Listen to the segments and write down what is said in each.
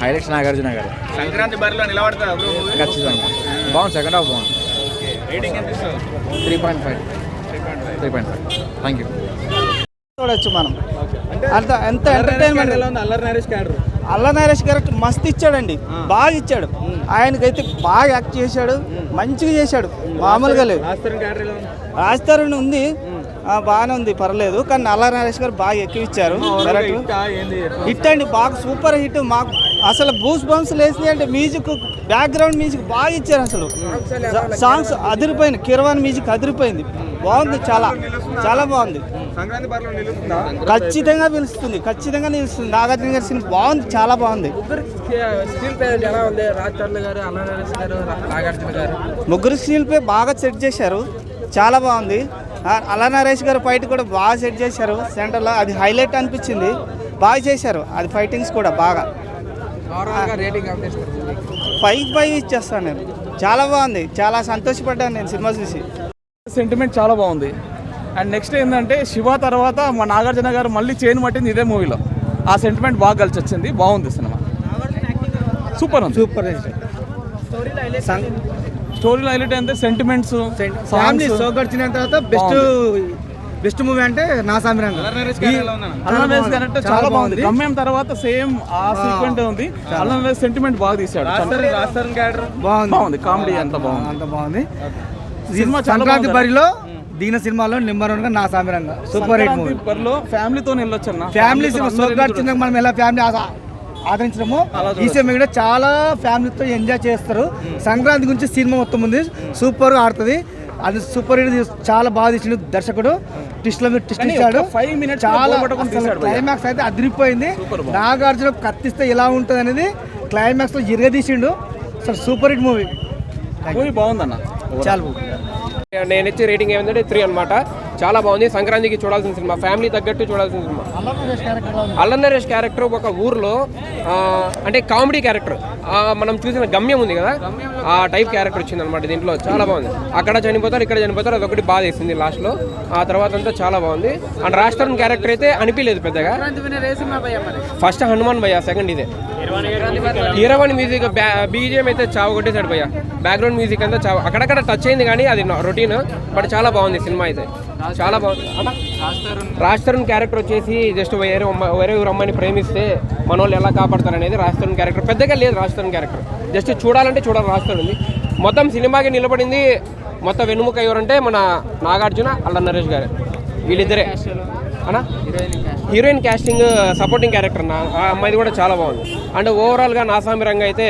Highlights Nagarjuna గారు. సంక్రాంతి బరిలో నిలబడతా ఖచ్చితంగా. బాగుంది సెకండ్ హాఫ్ బాగుంది. Three point five three point five thank you చూడొచ్చు మనం. అంత ఎంత ఎంటర్టైన్మెంట్ ఎంటర్టైన్మెంట్ ఎలా ఉంది అల్లరి నరేష్ క్యాడర్. అల్ల నరేష్ గారు మస్తు ఇచ్చాడండి. బాగా ఇచ్చాడు. ఆయనకైతే బాగా యాక్ట్ చేశాడు. మంచిగా చేశాడు. మామూలుగా లేదు. క్యాడర్ ఎలా ఉంది? బాగానే ఉంది పర్లేదు. కానీ నల్ల నరేష్ గారు బాగా ఎక్కువ ఇచ్చారు. హిట్ అండి బాగా సూపర్ హిట్. మాకు అసలు బూస్ బంప్స్ లేసినాయి అంటే మ్యూజిక్ బ్యాక్గ్రౌండ్ మ్యూజిక్ బాగా ఇచ్చారు అసలు. సాంగ్స్ అదిరిపోయింది కిరవాన్ మ్యూజిక్ అదిరిపోయింది. బాగుంది చాలా చాలా బాగుంది. ఖచ్చితంగా పిలుస్తుంది ఖచ్చితంగా నిలుస్తుంది. నాగార్జున గారి సినిమా బాగుంది చాలా బాగుంది. ముగ్గురు స్క్రీన్ పే బాగా సెట్ చేశారు. చాలా బాగుంది. అలా నరేష్ గారు ఫైట్ కూడా బాగా సెట్ చేశారు. సెంటర్లో అది హైలైట్ అనిపించింది. బాగా చేశారు. అది ఫైటింగ్స్ కూడా బాగా. ఫైవ్ ఫైవ్ ఇచ్చేస్తాను నేను. చాలా బాగుంది. చాలా సంతోషపడ్డాను నేను సినిమా చూసి. సెంటిమెంట్ చాలా బాగుంది. అండ్ నెక్స్ట్ ఏంటంటే శివ తర్వాత మా నాగార్జున గారు మళ్ళీ చైన్ పట్టింది ఇదే మూవీలో. ఆ సెంటిమెంట్ బాగా కలిసి వచ్చింది బాగుంది సినిమా. సూపర్ ఉంది. సూపర్ స్టోరీలో హైలైట్ అయితే సెంటిమెంట్స్ ఫ్యామిలీ సోగొచ్చిన తర్వాత బెస్ట్ బెస్ట్ మూవీ అంటే నా సామిరంగ చాలా బాగుంది. గమ్యం తర్వాత సేమ్ ఆ సీక్వెంట్ ఉంది. అల్లం వేస్ సెంటిమెంట్ బాగా తీశాడు. రాస్తారు రాస్తారు క్యాడర్ బాగుంది. బాగుంది. కామెడీ అంతా బాగుంది. అంత బాగుంది. సినిమా చాలా సంక్రాంతి. బరిలో దిగిన సినిమాలో నెంబర్ వన్గా నా సామిరంగ సూపర్ హిట్ మూవీ. ఫ్యామిలీతో వెళ్ళొచ్చు అన్న ఫ్యామిలీ సినిమా సోగ్గాడ్ చిన్న మనం ఎలా ఫ్యామిలీ ఆదరించడమో. ఈ సినిమా కూడా చాలా ఫ్యామిలీతో ఎంజాయ్ చేస్తారు. సంక్రాంతి గురించి సినిమా మొత్తం ఉంది. సూపర్ ఆడుతుంది. అది సూపర్ హిట్ చాలా బాగా తీసిండు దర్శకుడు. మీద ట్విస్ట్ కానీ ఇచ్చాడు. చాలా. క్లైమాక్స్ అయితే అదిరిపోయింది. నాగార్జున కత్తిస్తే ఎలా ఉంటుంది అనేది క్లైమాక్స్లో ఇరగదీసిండు. అసలు సూపర్ హిట్ మూవీ. మూవీ బాగుందన్న. చాలా బాగుంది. నేను ఇచ్చే రేటింగ్ ఏమంటే త్రీ అనమాట చాలా బాగుంది. సంక్రాంతికి చూడాల్సిన సినిమా. ఫ్యామిలీ తగ్గట్టు చూడాల్సిన సినిమా. అల్లం నరేష్ క్యారెక్టర్ ఒక ఊర్లో ఆ, అంటే కామెడీ క్యారెక్టర్ మనం చూసిన గమ్యం ఉంది కదా? ఆ టైప్ క్యారెక్టర్ వచ్చింది అనమాట దీంట్లో. చాలా బాగుంది. అక్కడ చనిపోతారు ఇక్కడ చనిపోతారు అదొకటి బాధ వేసింది లాస్ట్లో. ఆ తర్వాత అంతా చాలా బాగుంది. అండ్ రాష్ట్రం క్యారెక్టర్ అయితే అనిపించలేదు పెద్దగా. ఫస్ట్ హనుమాన్ భయ్య సెకండ్ ఇదే. ఇరవన్ మ్యూజిక్ బీజిఎం అయితే చావు కొట్టేశాడు భయ్య. బ్యాక్గ్రౌండ్ మ్యూజిక్ అంతా చావు. అక్కడక్కడ టచ్ అయింది కానీ అది రొటీన్ బట్ చాలా బాగుంది సినిమా అయితే. చాలా బాగుంది. రాష్ట్రం రాజ్ తరుణ్ క్యారెక్టర్ వచ్చేసి జస్ట్ వేరే వేరే ఊరు అమ్మాయిని ప్రేమిస్తే మన వాళ్ళు ఎలా కాపాడతారు అనేది రాజ్ తరుణ్ క్యారెక్టర్. పెద్దగా లేదు రాజ్ తరుణ్ క్యారెక్టర్. జస్ట్ చూడాలంటే చూడాలి రాజ్ తరుణ్ ఉంది. మొత్తం సినిమాకి నిలబడింది మొత్తం వెన్నుముక ఎవరంటే మన నాగార్జున అల్ల నరేష్ గారు. వీళ్ళిద్దరే. అన్నా హీరోయిన్ క్యాస్టింగ్ సపోర్టింగ్ క్యారెక్టర్ అన్న ఆ అమ్మాయిది కూడా చాలా బాగుంది. అండ్ ఓవరాల్గా నాసామి రంగ అయితే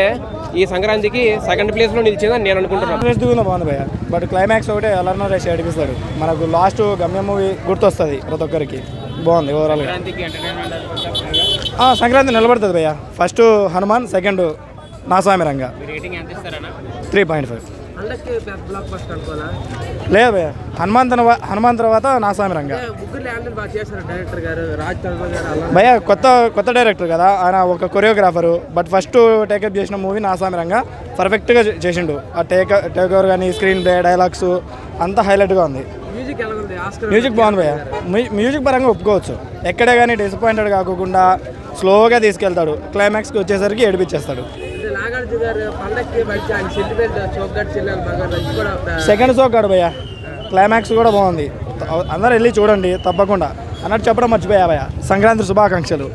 ఈ సంక్రాంతికి సెకండ్ ప్లేస్లో నిలిచిందని నేను అనుకుంటున్నాను బాగుంది భయ్య. బట్ క్లైమాక్స్ ఒకటే అలర్ నరేష్ ఏడిపిస్తాడు. మనకు లాస్ట్ గమ్యం మూవీ గుర్తొస్తుంది ప్రతి ఒక్కరికి. బాగుంది ఓవరాల్గా. సంక్రాంతి నిలబడుతుంది భయ్య. ఫస్ట్ హనుమాన్ సెకండ్ నాస్వామి రంగ త్రీ పాయింట్ ఫైవ్ లేదు భయ్య. హనుమాన్ హనుమాన్ తర్వాత నాస్వామి రంగ భయ్య కొత్త కొత్త డైరెక్టర్ కదా. ఆయన ఒక choreographer but first take up చేసిన మూవీ నాస్వామి రంగ పర్ఫెక్ట్గా చేసిండు. ఆ టేక్ టేక్ ఓవర్ కానీ స్క్రీన్ ప్లే డైలాగ్స్ అంతా హైలైట్గా ఉంది. మ్యూజిక్ బాగుంది భయ్య. మ్యూ- మ్యూజిక్ పరంగా ఒప్పుకోవచ్చు. ఎక్కడే కానీ డిసప్పాయింటెడ్ కాకుండా స్లోగా తీసుకెళ్తాడు. క్లైమాక్స్కి వచ్చేసరికి ఏడిపించేస్తాడు. సెకండ్ షో కాడు భయ్య. క్లైమాక్స్ కూడా బాగుంది. అందరూ వెళ్ళి చూడండి తప్పకుండా. అన్నట్టు చెప్పడం మర్చిపోయా భయ్య. సంక్రాంతి శుభాకాంక్షలు.